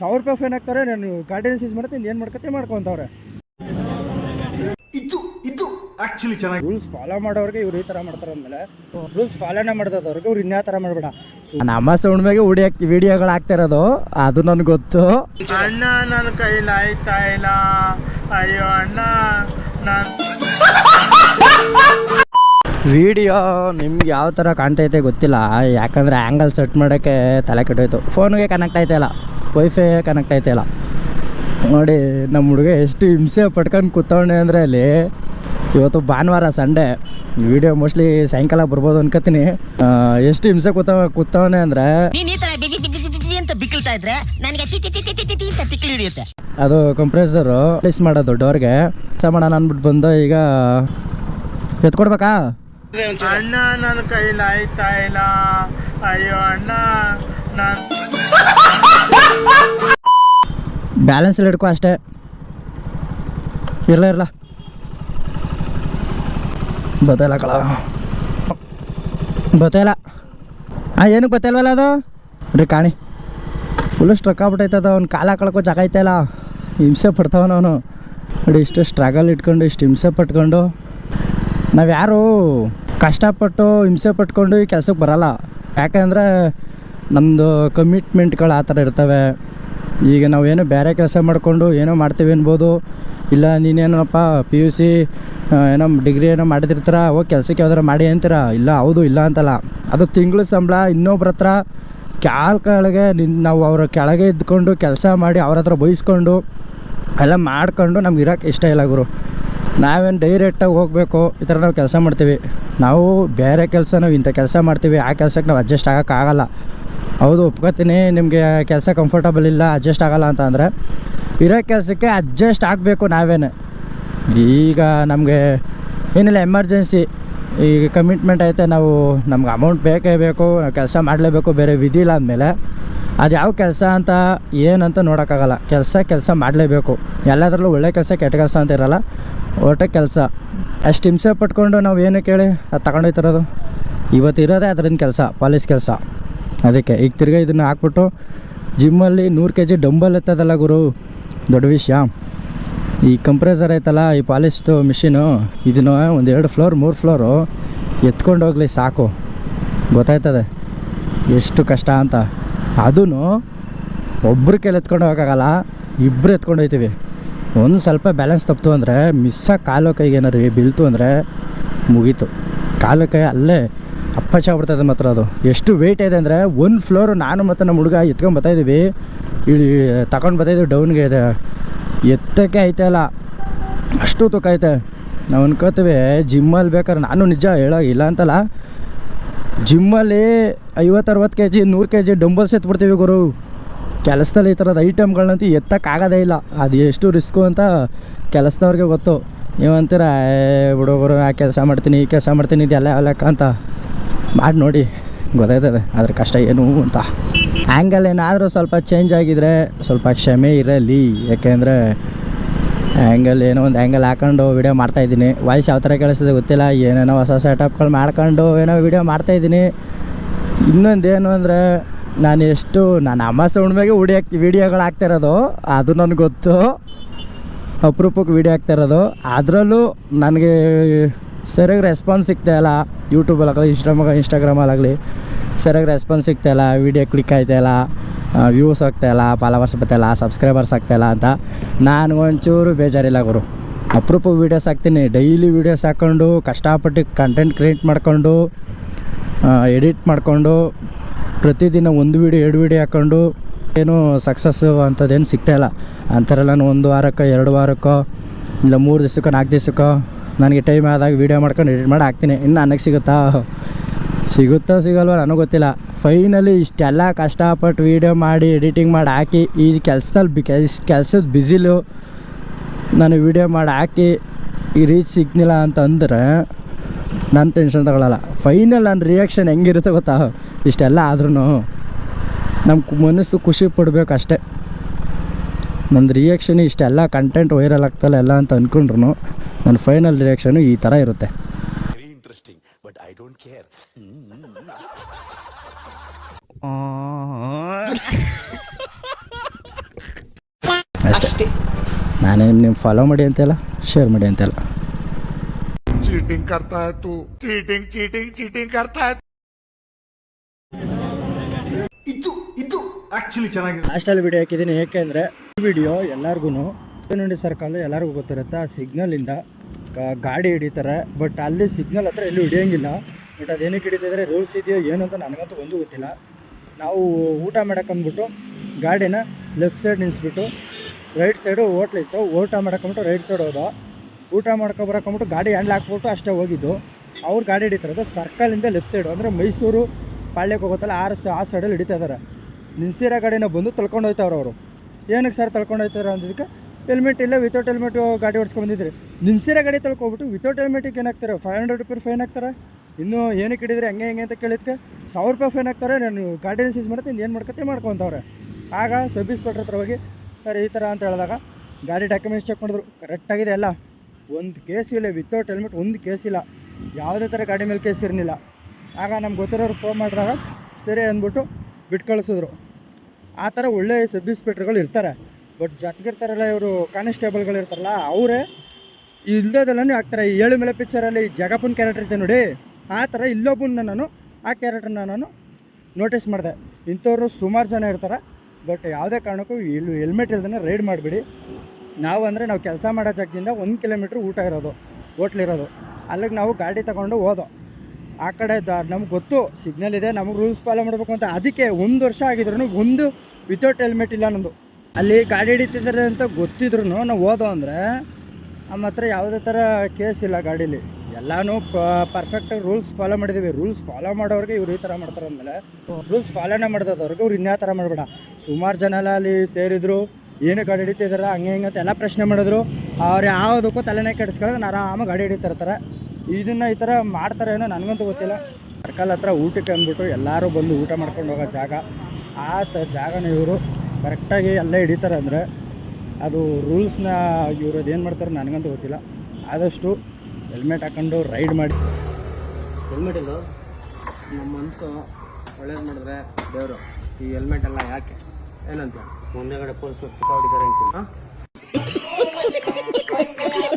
ಸಾವಿರ ರೂಪಾಯಿ ಫೈನ್ ಹಾಕ್ತಾರೆ ನಾನು ಗಾಡಿನ ಸೀಸ್ ಮಾಡ್ತೀನಿ ಏನು ಮಾಡ್ಕತ್ತೆ ಮಾಡ್ಕೊಂತವ್ರೆ. ಇದು ಇದು ಆಕ್ಚುಲಿ ಚೆನ್ನಾಗಿ ರೂಲ್ಸ್ ಫಾಲೋ ಮಾಡೋರಿಗೆ ಇವ್ರು ಈ ಥರ ಮಾಡ್ತಾರೆ ಅಂದಮೇಲೆ ರೂಲ್ಸ್ ಫಾಲೋನೇ ಮಾಡ್ದವ್ರಿಗೆ ಇವ್ರು ಇನ್ಯಾವ ಥರ ಮಾಡಬೇಡ. ನಮ್ಮ ಹುಣ್ಣಿಮೆಗೆ ಉಡಿ ವಿಡಿಯೋಗಳು ಹಾಕ್ತಾ ಇರೋದು ಅದು ನನಗೆ ಗೊತ್ತು. ಅಣ್ಣ ನನ್ನ ಕೈಲಿ ಆಯ್ತಾ ಇಲ್ಲ. ಅಯ್ಯೋ ಅಣ್ಣ ನಾನು ವಿಡಿಯೋ ನಿಮ್ಗೆ ಯಾವ ಥರ ಕಾಣ್ತೈತೆ ಗೊತ್ತಿಲ್ಲ ಯಾಕಂದರೆ ಆ್ಯಂಗಲ್ ಸೆಟ್ ಮಾಡೋಕ್ಕೆ ತಲೆ ಕೆಟ್ಟೋಯ್ತು. ಫೋನ್ಗೆ ಕನೆಕ್ಟ್ ಆಯ್ತಾಯಿಲ್ಲ ವೈಫೈ ಕನೆಕ್ಟ್ ಇಲ್ಲ. ನೋಡಿ ನಮ್ಮ ಹುಡುಗ ಎಷ್ಟು ಹಿಂಸೆ ಪಟ್ಕೊಂಡು ಕೂತವಣೆ ಅಂದರೆ ಅಲ್ಲಿ. ಇವತ್ತು ಭಾನುವಾರ ಸಂಡೇ. ವಿಡಿಯೋ ಮೋಸ್ಟ್ಲಿ ಸಾಯಂಕಾಲ ಬರ್ಬೋದು ಅನ್ಕೋತೀನಿ. ಎಷ್ಟು ಹಿಂಸೆ ಕೂತವ ಕೂತವನೆ ಅಂದ್ರೆ ಅದು ಕಂಪ್ರೆಸರು ಪ್ಲೇಸ್ ಮಾಡೋದು ಡೋರ್ಗೆ ಮಾಡೋಣ ಅಂದ್ಬಿಟ್ಟು ಬಂದು ಈಗ ಎತ್ಕೊಡ್ಬೇಕಾ? ಅಣ್ಣ ನನ್ನ ಕೈಲಾಯ್ತಾ ಇಲ್ಲ. ಅಯ್ಯೋ ಅಣ್ಣ ನಾನು ಬ್ಯಾಲೆನ್ಸ್ ಎಲ್ಲ ಹಿಡ್ಕೊ ಅಷ್ಟೇ. ಇರಲ್ಲ ಇರಲ್ಲ ಬತ್ತಲ್ಲ ಕಳ. ಬತ್ತಲ್ಲ ಹಾಂ ಏನಕ್ಕೆ ಬತ್ತಲ್ವಲ್ಲ ಅದು? ರೀ ಕಾಣಿ. ಫುಲ್ ಸ್ಟ್ರಕ್ ಆಗ್ಬಿಟ್ಟೈತದ ಅವ್ನು ಕಾಲ ಕಳ್ಕೊ ಜಾಗ ಐತಲ್ಲ ಹಿಂಸೆ ಪಡ್ತಾವನ ಅವನು. ನೋಡಿ, ಇಷ್ಟು ಸ್ಟ್ರಗಲ್ ಇಟ್ಕೊಂಡು, ಇಷ್ಟು ಹಿಂಸೆ ಪಟ್ಕೊಂಡು. ನಾವು ಯಾರು ಕಷ್ಟಪಟ್ಟು, ಹಿಂಸೆ ಪಟ್ಕೊಂಡು ಈ ಕೆಲಸಕ್ಕೆ ಬರಲ್ಲ. ಯಾಕಂದರೆ ನಮ್ಮದು ಕಮಿಟ್ಮೆಂಟ್ಗಳು ಆ ಥರ ಇರ್ತವೆ. ಈಗ ನಾವು ನಾವೇನೋ ಬೇರೆ ಕೆಲಸ ಮಾಡಿಕೊಂಡು ಏನೋ ಮಾಡ್ತೀವಿ ಅನ್ಬೋದು. ಇಲ್ಲ, ನೀನೇನಪ್ಪ ಪಿ ಯು ಸಿ ಏನೋ ಡಿಗ್ರಿ ಏನೋ ಮಾಡಿದಿರ್ತೀರ, ಓ, ಕೆಲಸಕ್ಕೆ ಯಾವ್ದಾರ ಮಾಡಿ ಅಂತೀರ? ಇಲ್ಲ, ಹೌದು, ಇಲ್ಲ ಅಂತಲ್ಲ. ಅದು ತಿಂಗಳ ಸಂಬಳ, ಇನ್ನೊಬ್ರ ಹತ್ರ ಕ್ಯಾಲ್ ಕೆಳಗೆ ನಿನ್ನ ನಾವು ಅವರ ಕೆಳಗೆ ಇದ್ಕೊಂಡು ಕೆಲಸ ಮಾಡಿ ಅವ್ರ ಹತ್ರ ಬಯಸ್ಕೊಂಡು ಎಲ್ಲ ಮಾಡ್ಕೊಂಡು ನಮ್ಗೆ ಇರೋಕ್ಕೆ ಇಷ್ಟ ಇಲ್ಲ ಗುರು. ನಾವೇನು ಡೈರೆಕ್ಟಾಗಿ ಹೋಗಬೇಕು, ಈ ಥರ ನಾವು ಕೆಲಸ ಮಾಡ್ತೀವಿ. ನಾವು ಬೇರೆ ಕೆಲಸ, ನಾವು ಇಂಥ ಕೆಲಸ ಮಾಡ್ತೀವಿ, ಆ ಕೆಲಸಕ್ಕೆ ನಾವು ಅಡ್ಜಸ್ಟ್ ಆಗೋಕ್ಕಾಗಲ್ಲ. ಹೌದು, ಒಪ್ಕೋತೀನಿ. ನಿಮಗೆ ಕೆಲಸ ಕಂಫರ್ಟಬಲ್ ಇಲ್ಲ ಅಡ್ಜಸ್ಟ್ ಆಗಲ್ಲ ಅಂತ ಅಂದರೆ, ಇರೋ ಕೆಲಸಕ್ಕೆ ಅಡ್ಜಸ್ಟ್ ಆಗಬೇಕು ನಾವೇನೆ. ಈಗ ನಮಗೆ ಏನಿಲ್ಲ ಎಮರ್ಜೆನ್ಸಿ ಈಗ ಕಮಿಟ್ಮೆಂಟ್ ಐತೆ, ನಾವು ನಮ್ಗೆ ಅಮೌಂಟ್ ಬೇಕೇ ಬೇಕು ಕೆಲಸ ಮಾಡಲೇಬೇಕು, ಬೇರೆ ವಿಧಿ ಇಲ್ಲ ಅಂದಮೇಲೆ, ಅದು ಯಾವ ಕೆಲಸ ಅಂತ, ಏನಂತ ನೋಡೋಕ್ಕಾಗಲ್ಲ. ಕೆಲಸ ಕೆಲಸ ಮಾಡಲೇಬೇಕು. ಎಲ್ಲದರಲ್ಲೂ ಒಳ್ಳೆ ಕೆಲಸ, ಕೆಟ್ಟ ಕೆಲಸ ಅಂತ ಇರಲ್ಲ. ಒಟ್ಟೆ ಕೆಲಸ. ಅಷ್ಟು ಹಿಂಸೆ ಪಟ್ಕೊಂಡು ನಾವು ಏನು ಕೇಳಿ, ಅದು ತಗೊಂಡೋಯ್ತಿರೋದು? ಇವತ್ತು ಇರೋದೇ ಅದರಿಂದ ಕೆಲಸ ಪಾಲಿಸ್ ಕೆಲಸ. ಅದಕ್ಕೆ ಈಗ ತಿರ್ಗಾ ಇದನ್ನು ಹಾಕ್ಬಿಟ್ಟು ಜಿಮ್ಮಲ್ಲಿ ನೂರು ಕೆ ಜಿ ಡಂಬಲ್ ಎತ್ತದಲ್ಲ ಗುರು, ದೊಡ್ಡ ವಿಷಯ. ಈ ಕಂಪ್ರೆಸರ್ ಐತಲ್ಲ, ಈ ಪಾಲಿಸ್ದು ಮಿಷಿನು ಇದನ್ನು ಒಂದು ಎರಡು ಫ್ಲೋರ್ ಮೂರು ಫ್ಲೋರು ಎತ್ಕೊಂಡು ಹೋಗ್ಲಿ ಸಾಕು. ಗೊತ್ತಾಯ್ತದೆ? ಎಷ್ಟು ಕಷ್ಟ ಅಂತ. ಅದೂ ಒಬ್ಬರು ಕೈಲಿ ಎತ್ಕೊಂಡು ಹೋಗೋಕ್ಕಾಗಲ್ಲ ಇಬ್ಬರು ಎತ್ಕೊಂಡು ಹೋಗ್ತೀವಿ ಒಂದು ಸ್ವಲ್ಪ ಬ್ಯಾಲೆನ್ಸ್ ತಪ್ಪಿತು ಅಂದರೆ ಮಿಸ್ಸಾಗಿ ಕಾಲು ಕೈಗೆ ಏನಾರು ಬೀಳ್ತು ಅಂದರೆ ಮುಗೀತು. ಕಾಲು ಕೈ ಅಲ್ಲೇ ಅಪ್ಪಚ್ಚ ಬಿಡ್ತದೆ ಮಾತ್ರ ಅದು. ಎಷ್ಟು ವೆಯ್ಟ್ ಇದೆ ಅಂದರೆ ಒಂದು ಫ್ಲೋರ್ ನಾನು ಮತ್ತು ನಮ್ಮ ಹುಡುಗ ಎತ್ಕೊಂಡು ಬರ್ತಾಯಿದ್ದೀವಿ ಇಳಿ ತಗೊಂಡು ಬರ್ತಾಯಿದ್ದೀವಿ ಡೌನ್ಗೆ ಇದೆ. ಎತ್ತಕ್ಕೆ ಐತೆ ಅಲ್ಲ. ಅಷ್ಟು ತೂಕ ಐತೆ. ನಾವು ಅನ್ಕೋತೀವಿ ಜಿಮ್ಮಲ್ಲಿ ಬೇಕಾದ್ರೆ ನಾನು ನಿಜ ಹೇಳೋ ಇಲ್ಲ ಅಂತಲ್ಲ. ಜಿಮ್ಮಲ್ಲಿ ಐವತ್ತು ಅರವತ್ತು ಕೆ ಜಿ ನೂರು ಕೆ ಜಿ ಡಂಬಲ್ಸ್ ಎತ್ಬಿಡ್ತೀವಿ ಗುರು. ಕೆಲಸದಲ್ಲಿ ಈ ಥರದ ಐಟಮ್ಗಳನ್ನಂತೂ ಎತ್ತಕ್ಕಾಗೋದೇ ಇಲ್ಲ. ಅದು ಎಷ್ಟು ರಿಸ್ಕು ಅಂತ ಕೆಲಸದವ್ರಿಗೆ ಗೊತ್ತು. ನೀವಂತೀರ ಏ ಹುಡುಗರು ಆ ಕೆಲಸ ಮಾಡ್ತೀನಿ, ಈ ಕೆಲಸ ಮಾಡ್ತೀನಿ, ಇದೆಲ್ಲ ಲೆಕ್ಕ ಅಂತ. ಮಾಡಿ ನೋಡಿ ಗೊತ್ತಾಯ್ತದೆ ಅದ್ರ ಕಷ್ಟ ಏನು ಅಂತ. ಆ್ಯಂಗಲ್ ಏನಾದರೂ ಸ್ವಲ್ಪ ಚೇಂಜ್ ಆಗಿದ್ರೆ ಸ್ವಲ್ಪ ಕ್ಷಮೆ ಇರಲಿ. ಯಾಕೆಂದರೆ ಆ್ಯಂಗಲ್ ಏನೋ ಒಂದು ಆ್ಯಂಗಲ್ ಹಾಕೊಂಡು ವೀಡಿಯೋ ಮಾಡ್ತಾಯಿದ್ದೀನಿ ವಾಯ್ಸ್ ಯಾವ ಥರ ಕೇಳಿಸ್ತದೆ ಗೊತ್ತಿಲ್ಲ. ಏನೇನೋ ಹೊಸ ಸೆಟಪ್ಗಳು ಮಾಡ್ಕೊಂಡು ಏನೋ ವೀಡಿಯೋ ಮಾಡ್ತಾಯಿದ್ದೀನಿ ಇನ್ನೊಂದೇನು ಅಂದರೆ ನಾನು ಎಷ್ಟು ನಾನು ಹುಣ್ಮೆಗೆ ವಿಡಿಯೋ ವೀಡಿಯೋಗಳು ವಿಡಿಯೋಗಳು ಹಾಕ್ತಿರೋದು ಅದು ನನಗೆ ಗೊತ್ತು. ಅಪರೂಪಕ್ಕೆ ವಿಡಿಯೋ ಹಾಕ್ತಿರೋದು ಅದರಲ್ಲೂ ನನಗೆ ಸರಿಯಾಗಿ ರೆಸ್ಪಾನ್ಸ್ ಸಿಗ್ತಾ ಇಲ್ಲ. ಯೂಟ್ಯೂಬಲ್ಲಾಗಲಿ ಇನ್ಸ್ಟಾಮ ಇನ್ಸ್ಟಾಗ್ರಾಮಲ್ಲಾಗಲಿ ಸರಿಯಾಗಿ ರೆಸ್ಪಾನ್ಸ್ ಸಿಗ್ತಾಯಿಲ್ಲ ವಿಡಿಯೋ ಕ್ಲಿಕ್ ಆಯ್ತಾ ಇಲ್ಲ. ವ್ಯೂಸ್ ಆಗ್ತಾಯಿಲ್ಲ ಫಾಲೋವರ್ಸ್ ಬರ್ತಾಯಿಲ್ಲ ಸಬ್ಸ್ಕ್ರೈಬರ್ಸ್ ಆಗ್ತಾಯಿಲ್ಲ ಅಂತ. ನಾನು ಒಂಚೂರು ಬೇಜಾರಿಲ್ಲ ಗುರು. ಅಪರೂಪ ವೀಡಿಯೋಸ್ ಹಾಕ್ತೀನಿ. ಡೈಲಿ ವೀಡಿಯೋಸ್ ಹಾಕ್ಕೊಂಡು ಕಷ್ಟಪಟ್ಟು ಕಂಟೆಂಟ್ ಕ್ರಿಯೇಟ್ ಮಾಡಿಕೊಂಡು ಎಡಿಟ್ ಮಾಡಿಕೊಂಡು, ಪ್ರತಿದಿನ ಒಂದು ವೀಡಿಯೋ ಎರಡು ವೀಡಿಯೋ ಹಾಕ್ಕೊಂಡು ಏನು ಸಕ್ಸಸ್ಸು ಅಂಥದ್ದೇನು ಸಿಗ್ತಾಯಿಲ್ಲ ಅಂಥರೆಲ್ಲ ನಾನು ಒಂದು ವಾರಕ್ಕೋ, ಎರಡು ವಾರಕ್ಕೋ, ಇಲ್ಲ ಮೂರು ದಿವ್ಸಕ್ಕೋ, ನಾಲ್ಕು ದಿವ್ಸಕ್ಕೋ ನನಗೆ ಟೈಮ್ ಆದಾಗ ವೀಡಿಯೋ ಮಾಡ್ಕೊಂಡು ಎಡಿಟ್ ಮಾಡಿ ಹಾಕ್ತೀನಿ. ಇನ್ನು ನನಗೆ ಸಿಗುತ್ತಾ? ಸಿಗುತ್ತಾ ಸಿಗಲ್ವ? ನನಗೆ ಗೊತ್ತಿಲ್ಲ. ಫೈನಲಿ ಇಷ್ಟೆಲ್ಲ ಕಷ್ಟಪಟ್ಟು ವೀಡಿಯೋ ಮಾಡಿ, ಎಡಿಟಿಂಗ್ ಮಾಡಿ ಹಾಕಿ, ಈ ಕೆಲಸದಲ್ಲಿ ಬಿ ಕೆಲ್ಸ ಕೆಲಸದ ಬಿಸಿಲು ನಾನು ವೀಡಿಯೋ ಮಾಡಿ ಹಾಕಿ, ಈ ರೀಚ್ ಸಿಗ್ನಿಲ್ಲ ಅಂತಂದರೆ ನಾನು ಟೆನ್ಷನ್ ತಗೊಳ್ಳಲ್ಲ ಫೈನಲ್ ನನ್ನ ರಿಯಾಕ್ಷನ್ ಹೆಂಗಿರುತ್ತೆ ಗೊತ್ತಾ? ಇಷ್ಟೆಲ್ಲ ಆದ್ರೂ ನಮ್ಮ ಮನಸ್ಸು ಖುಷಿ ಪಡಬೇಕು ಅಷ್ಟೇ. ನನ್ನ ರಿಯಾಕ್ಷನ್ ಇಷ್ಟೆಲ್ಲ ಕಂಟೆಂಟ್ ವೈರಲ್ ಆಗ್ತಲ್ಲ ಎಲ್ಲ ಅಂತ ಅಂದ್ಕೊಂಡ್ರು ನನ್ನ ಫೈನಲ್ ರಿಯಾಕ್ಷನ್ ಈ ಥರ ಇರುತ್ತೆ. ಬಟ್ ಐ ಡೋಂಟ್ ಕೇರ್ ಅಷ್ಟೇ. ನಾನೇ ನಿಮ್ಮ ಫಾಲೋ ಮಾಡಿ ಅಂತೆಲ್ಲ ಶೇರ್ ಮಾಡಿ ಅಂತೆಲ್ಲ. ಚೀಟಿಂಗ್ ಕರ್ತಾ ಇತ್ತು ಚೀಟಿಂಗ್ ಚೀಟಿಂಗ್ ಚೀಟಿಂಗ್ ಕರ್ತಾ ಇತ್ತು ಇದು ಇದು ಆಕ್ಚುಲಿ ಚೆನ್ನಾಗಿದೆ. ಲಾಸ್ಟಲ್ಲಿ ವಿಡಿಯೋ ಹಾಕಿದ್ದೀನಿ ಏಕೆಂದರೆ ವಿಡಿಯೋ ಎಲ್ಲರಿಗೂ ನುಂಡಿ ಸರ್ಕಲ್ ಎಲ್ಲರಿಗೂ ಗೊತ್ತಿರುತ್ತೆ, ಆ ಸಿಗ್ನಲಿಂದ ಗಾಡಿ ಹಿಡಿತಾರೆ. ಬಟ್ ಅಲ್ಲಿ ಸಿಗ್ನಲ್ ಹತ್ರ ಎಲ್ಲೂ ಹಿಡಿಯೋಂಗಿಲ್ಲ. ಬಟ್ ಅದೇನಕ್ಕೆ ಹಿಡಿತಿದ್ರೆ ರೂಲ್ಸ್ ಇದೆಯೋ ಏನು ಅಂತ ನನಗಂತೂ ಒಂದು ಗೊತ್ತಿಲ್ಲ. ನಾವು ಊಟ ಮಾಡಕ್ಕೆ ಅಂದ್ಬಿಟ್ಟು ಗಾಡಿನ ಲೆಫ್ಟ್ ಸೈಡ್ ನಿಲ್ಲಿಸ್ಬಿಟ್ಟು ರೈಟ್ ಸೈಡು ಓಟ್ಲಿತ್ತು ಊಟ ಮಾಡ್ಕೊಂಬಿಟ್ಟು ರೈಟ್ ಸೈಡ್ ಹೋದ. ಊಟ ಮಾಡ್ಕೊಬರಕ್ಕಂಬಿಟ್ಟು ಗಾಡಿ ಹ್ಯಾಂಡ್ಲ್ ಹಾಕ್ಬಿಟ್ಟು ಅಷ್ಟೇ ಹೋಗಿದ್ದು. ಅವ್ರು ಗಾಡಿ ಹಿಡಿತಾರದು ಸರ್ಕಲಿಂದ ಲೆಫ್ಟ್ ಸೈಡು ಅಂದರೆ ಮೈಸೂರು ಪಾಳ್ಯಕ್ಕೆ ಹೋಗುತ್ತಲ್ಲ ಆ ಸ- ಆ ಸೈಡಲ್ಲಿ ಹಿಡಿತಾ ಇದ್ದಾರೆ ನಿಲ್ಸಿರೋ ಗಾಡಿನ ಬಂದು ತಳ್ಕೊಂಡು ಹೋಯ್ತವ್ರು ಅವರು. ಏನಕ್ಕೆ ಸರ್ ತಳ್ಕೊಂಡು ಹೋಗ್ತಾರೆ ಅಂದಿದ್ದಕ್ಕೆ ಹೆಲ್ಮೆಟ್ ಇಲ್ಲ ವಿತೌಟ್ ಹೆಲ್ಮೆಟು ಗಾಡಿ ಓಡಿಸ್ಕೊಂಡು ಬಂದಿದ್ರಿ. ಗಾಡಿ ತಳ್ಕೊಬಿಟ್ಟು ವಿತೌಟ್ ಹೆಲ್ಮೆಟಿಗೆ ಏನು ಹಾಕ್ತಾರೆ? ಫೈವ್ ಹಂಡ್ರೆಡ್ ರುಪೀಸ್ ಫೈನ್ ಹಾಕ್ತಾರೆ? ಇನ್ನೂ ಏನಕ್ಕೆ ಹಿಡಿದ್ರೆ? ಹಂಗೆ ಹೆಂಗೆ ಅಂತ ಕೇಳಿದ್ಕೆ ಸಾವಿರ ರೂಪಾಯಿ ಫೈನ್ ಹಾಕ್ತಾರೆ, ನಾನು ಗಾಡಿನ ಸೀಸ್ ಮಾಡ್ತೀನಿ ಏನು ಮಾಡ್ಕೊತೀನಿ ಮಾಡ್ಕೊತವ್ರೆ. ಆಗ ಸಬ್ ಇನ್ಸ್ಪೆಕ್ಟ್ರ್ ಹತ್ರ ಹೋಗಿ, ಸರ್, ಈ ಥರ ಅಂತ ಹೇಳಿದಾಗ ಗಾಡಿ ಡಾಕ್ಯುಮೆಂಟ್ಸ್ ಚೆಕ್ ಮಾಡಿದ್ರು ಕರೆಕ್ಟಾಗಿದೆ ಎಲ್ಲ ಒಂದು ಕೇಸ್ ಇಲ್ಲ ವಿತೌಟ್ ಹೆಲ್ಮೆಟ್ ಒಂದು ಕೇಸ್ ಇಲ್ಲ. ಯಾವುದೇ ಥರ ಗಾಡಿ ಮೇಲೆ ಕೇಸ್ ಇರಲಿಲ್ಲ. ಆಗ ನಮ್ಗೆ ಗೊತ್ತಿರೋರು ಫೋನ್ ಮಾಡಿದಾಗ ಸರಿ ಅಂದ್ಬಿಟ್ಟು ಬಿಟ್ಟು ಕಳಿಸಿದ್ರು ಆ ಥರ ಒಳ್ಳೆ ಸಬ್ ಇನ್ಸ್ಪೆಕ್ಟರ್ಗಳು ಇರ್ತಾರೆ. ಬಟ್ ಜೊತೆಗಿರ್ತಾರಲ್ಲ ಇವರು ಕಾನ್ಸ್ಟೇಬಲ್ಗಳು ಇರ್ತಾರಲ್ಲ, ಅವರೇ ಇಲ್ಲದಲ್ಲೂ ಹಾಕ್ತಾರೆ ಈ ಏಳು ಮೇಲೆ ಪಿಕ್ಚರಲ್ಲಿ ಜಗಪ್ಪನ ಕ್ಯಾರೆಕ್ಟರ್ ಇದೆ ನೋಡಿ. ಆ ಥರ ಇಲ್ಲೊಬ್ಬನ ನಾನು, ಆ ಕ್ಯಾರೆಕ್ಟರ್ನ ನಾನು ನೋಟಿಸ್ ಮಾಡಿದೆ. ಇಂಥವ್ರು ಸುಮಾರು ಜನ ಇರ್ತಾರೆ. ಬಟ್ ಯಾವುದೇ ಕಾರಣಕ್ಕೂ ಇಲ್ಲಿ ಹೆಲ್ಮೆಟ್ ಇಲ್ದೇ ರೈಡ್ ಮಾಡಿಬಿಡಿ. ನಾವು ಅಂದರೆ ನಾವು ಕೆಲಸ ಮಾಡೋ ಜಾಗದಿಂದ ಒಂದು ಕಿಲೋಮೀಟ್ರ್ ಊಟ ಇರೋದು ಹೋಟ್ಲಿರೋದು ಅಲ್ಲಿಗೆ ನಾವು ಗಾಡಿ ತಗೊಂಡು ಹೋದೋ. ಆ ಕಡೆ ನಮ್ಗೆ ಗೊತ್ತು, ಸಿಗ್ನಲ್ ಇದೆ, ನಮಗೆ ರೂಲ್ಸ್ ಫಾಲೋ ಮಾಡಬೇಕು ಅಂತ. ಅದಕ್ಕೆ ಒಂದು ವರ್ಷ ಆಗಿದ್ರು ಒಂದು ವಿತೌಟ್ ಹೆಲ್ಮೆಟ್ ಇಲ್ಲ ನಮ್ಮದು ಅಲ್ಲಿ ಗಾಡಿ ಹಿಡಿತಿದ್ದಾರೆ ಅಂತ ಗೊತ್ತಿದ್ರು ನಾವು ಹೋದೋ ಅಂದರೆ ನಮ್ಮ ಹತ್ರ ಯಾವುದೇ ಥರ ಕೇಸ್ ಇಲ್ಲ ಗಾಡೀಲಿ. ಎಲ್ಲನೂ ಪರ್ಫೆಕ್ಟಾಗಿ ರೂಲ್ಸ್ ಫಾಲೋ ಮಾಡಿದ್ದೀವಿ ರೂಲ್ಸ್ ಫಾಲೋ ಮಾಡೋರಿಗೆ ಇವ್ರು ಈ ಥರ ಮಾಡ್ತಾರೆ ಅಂದಮೇಲೆ, ರೂಲ್ಸ್ ಫಾಲೋನೇ ಮಾಡ್ದವ್ರಿಗೆ ಇವ್ರು ಇನ್ಯಾ ಥರ ಮಾಡಬೇಡ. ಸುಮಾರು ಜನ ಎಲ್ಲ ಅಲ್ಲಿ ಸೇರಿದ್ರು, ಏನು ಗಾಡಿ ಹಿಡಿತಿದಾರ, ಹಂಗೆ ಹಿಂಗೆ ಅಂತ ಎಲ್ಲ ಪ್ರಶ್ನೆ ಮಾಡಿದ್ರು. ಅವ್ರು ಯಾವುದಕ್ಕೂ ತಲೆನೇ ಕೆಡಿಸ್ಕೊಳ್ಳೋದು ಆರಾಮಾಗಿ ಗಾಡಿ ಹಿಡಿತಾ ಇರ್ತಾರೆ. ಇದನ್ನು ಈ ಥರ ಮಾಡ್ತಾರೆ ಏನೋ ನನಗಂತೂ ಗೊತ್ತಿಲ್ಲ. ಸರ್ಕಲ್ ಹತ್ರ ಊಟಕ್ಕೆ ಅಂದ್ಬಿಟ್ಟು ಎಲ್ಲರೂ ಬಂದು ಊಟ ಮಾಡ್ಕೊಂಡು ಹೋಗೋ ಜಾಗ. ಆ ತ ಜಾಗನ ಇವರು. ಕರೆಕ್ಟಾಗಿ ಎಲ್ಲ ಹಿಡಿತಾರೆ ಅಂದರೆ ಅದು ರೂಲ್ಸ್ನ ಇವರು ಅದೇನು ಮಾಡ್ತಾರೆ ನನಗಂತೂ ಗೊತ್ತಿಲ್ಲ. ಆದಷ್ಟು ಹೆಲ್ಮೆಟ್ ಹಾಕೊಂಡು ರೈಡ್ ಮಾಡಿ. ಹೆಲ್ಮೆಟ್ ಇಲ್ಲ ನಮ್ಮ ಮನಸ್ಸು ಒಳ್ಳೇದು ಮಾಡಿದ್ರೆ ದೇವರು ಈ ಹೆಲ್ಮೆಟ್ ಎಲ್ಲ ಯಾಕೆ? ಏನಂತ ಮುಂದೆಗಡೆ ಪೊಲೀಸ್ ಹೊಡಿತಾರೆ ಅಂತ